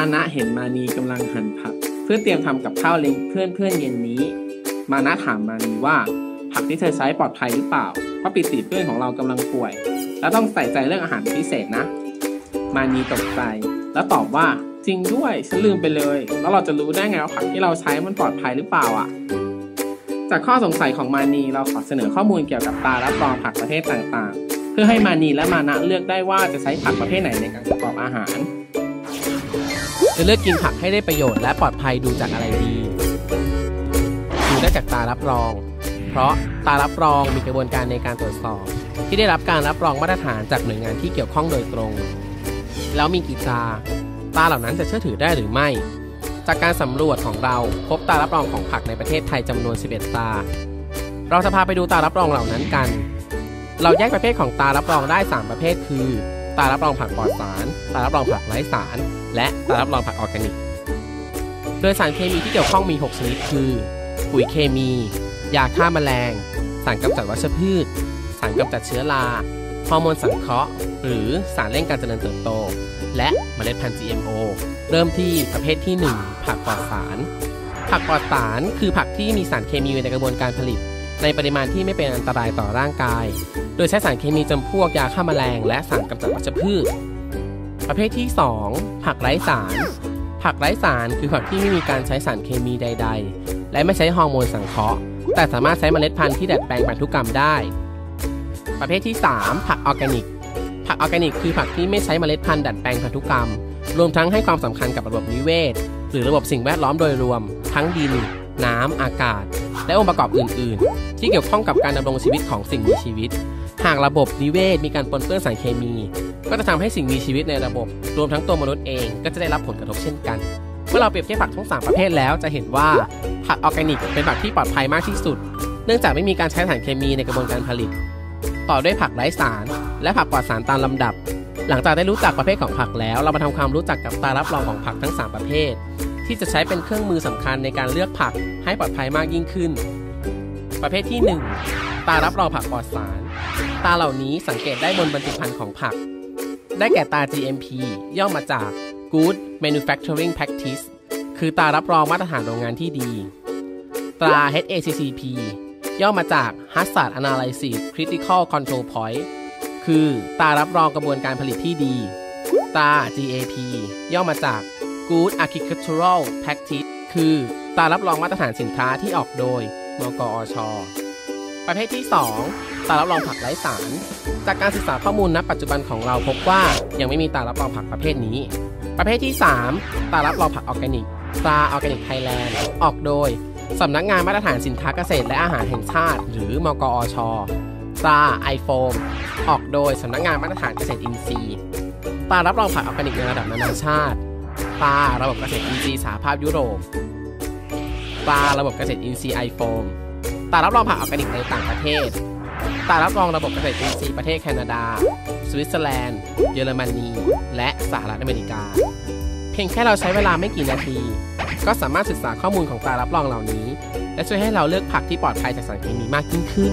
านะเห็นมานีกำลังหั่นผัก เพื่อเตรียมทำกับข้าวเลี้ยงเพื่อนเพื่อนเย็นนี้ มานะถามมานีว่า ผักที่เธอใช้ปลอดภัยหรือเปล่า เพราะปิติเพื่อนของเรากำลังป่วย และต้องใส่ใจเรื่องอาหารพิเศษนะ มานีตกใจ แล้วตอบว่าจริงด้วยฉันลืมไปเลย แล้วเราจะรู้ได้ไงว่าผักที่เราใช้มันปลอดภัยหรือเปล่าอะจากข้อสงสัยของมานีเราขอเสนอข้อมูลเกี่ยวกับตารับรองผักประเภทต่างๆ เพื่อให้มานีและมานะเลือกได้ว่าจะใช้ผักประเภทไหนในการประกอบอาหาร จะเลือกกินผักให้ได้ประโยชน์และปลอดภัยดูจากอะไรดีดูได้จากตารับรอง เพราะตารับรองมีกระบวนการในการตรวจสอบ ที่ได้รับการรับรองมาตรฐานจากหน่วยงานที่เกี่ยวข้องโดยตรง แล้วมีกี่ตา ตาเหล่านั้นจะเชื่อถือได้หรือไม่ จากการสำรวจของเราพบตารับรองของผักในประเทศไทยจำนวน 11 ตา เราจะพาไปดูตารับรองเหล่านั้นกัน เราแยกประเภทของตารับรองได้ 3 ประเภทคือ ตารับรองผักปลอดสาร ตารับรองผักไร้สาร และตารับรองผักออร์แกนิก โดยสารเคมีที่เกี่ยวข้องมี 6 ชนิดคือ ปุ๋ยเคมี ยาฆ่าแมลง สารกำจัดวัชพืช สารกำจัดเชื้อรา ฮอร์โมนสังเคราะห์ หรือสารเร่งการเจริญเติบโต และเมล็ดพันธุ์ GMO เริ่มที่ประเภทที่ 1 ผักปลอดสาร ผักปลอดสารคือผักที่มีสารเคมีในกระบวนการผลิต ในปริมาณที่ไม่เป็นอันตรายต่อร่างกาย โดยใช้สารเคมีจำพวกยาฆ่าแมลง และสารกำจัดวัชพืช ประเภทที่ 2 ผักไร้สาร ผักไร้สารคือผักที่ไม่มีการใช้สารเคมีใด ๆ และไม่ใช้ฮอร์โมนสังเคราะห์ แต่สามารถใช้เมล็ดพันธุ์ที่ดัดแปลงพันธุกรรมได้ ประเภทที่ 3 ผักออร์แกนิก ผักออร์แกนิก คือผักที่ไม่ใช้เมล็ดพันธุ์ดัดแปลงพันธุกรรม รวมทั้งให้ความสำคัญกับระบบนิเวศ หรือระบบสิ่งแวดล้อมโดยรวม ทั้งดิน น้ำ อากาศ และองค์ประกอบอื่น ๆ ที่เกี่ยวข้องกับการดำรงชีวิตของสิ่งมีชีวิต หากระบบนิเวศมีการปนเปื้อนสารเคมี ก็จะทำให้สิ่งมีชีวิตในระบบ รวมทั้งตัวมนุษย์เองก็จะได้รับผลกระทบเช่นกัน เมื่อเราเปรียบเทียบผักทั้ง 3 ประเภทแล้วจะเห็นว่าผักออร์แกนิกเป็นผักที่ปลอดภัยมากที่สุด เนื่องจากไม่มีการใช้สารเคมีในกระบวนการผลิต ต่อด้วยผักไร้สาร และผักปลอดสารตามลำดับ หลังจากได้รู้จักประเภทของผักแล้ว เรามาทำความรู้จักกับตารับรองของผักทั้ง 3 ประเภท ที่จะใช้เป็นเครื่องมือสำคัญในการเลือกผักให้ปลอดภัยมากยิ่งขึ้น ประเภทที่ 1 ตารับรองผักปลอดสาร ตาเหล่านี้สังเกตได้บนบรรจุภัณฑ์ของผัก ได้แก่ตา GMP ย่อมาจาก Good Manufacturing Practice คือตารับรองมาตรฐานโรงงานที่ดี ตรา HACCP ย่อมาจาก Hazard Analysis Critical Control Point คือตารับรองกระบวนการผลิตที่ดีตา GAP ย่อมาจาก Good Agricultural Practice คือตารับรองมาตรฐานสินค้าที่ออกโดยมกอช ประเภทที่ 2 ตารับรองผักไร้สาร จากการศึกษาข้อมูลณปัจจุบันของเราพบว่ายังไม่มีตารับรองผักประเภทนี้ ประเภทที่ 3 ตารับรองผักออร์แกนิกตาออร์แกนิกไทยแลนด์ออกโดยสำนักงานมาตรฐานสินค้าเกษตรและอาหารแห่งชาติ หรือมกอชตาไอโฟมออกโดยสำนักงานมาตรฐานเกษตรอินทรีย์ตารับรองผักออร์แกนิกในระดับนานาชาติ ตาระบบเกษตรอินทรีย์สหภาพยุโรปตาระบบเกษตรอินทรีย์ไอโฟมตารับรองผักออร์แกนิกในต่างประเทศตารับรองระบบเกษตรอินทรีย์ประเทศแคนาดา สวิตเซอร์แลนด์ เยอรมนี และสหรัฐอเมริกา เพียงแค่เราใช้เวลาไม่กี่นาที ก็สามารถศึกษาข้อมูลของตารับรองเหล่านี้ และช่วยให้เราเลือกผักที่ปลอดภัยจากสารเคมีมากยิ่งขึ้น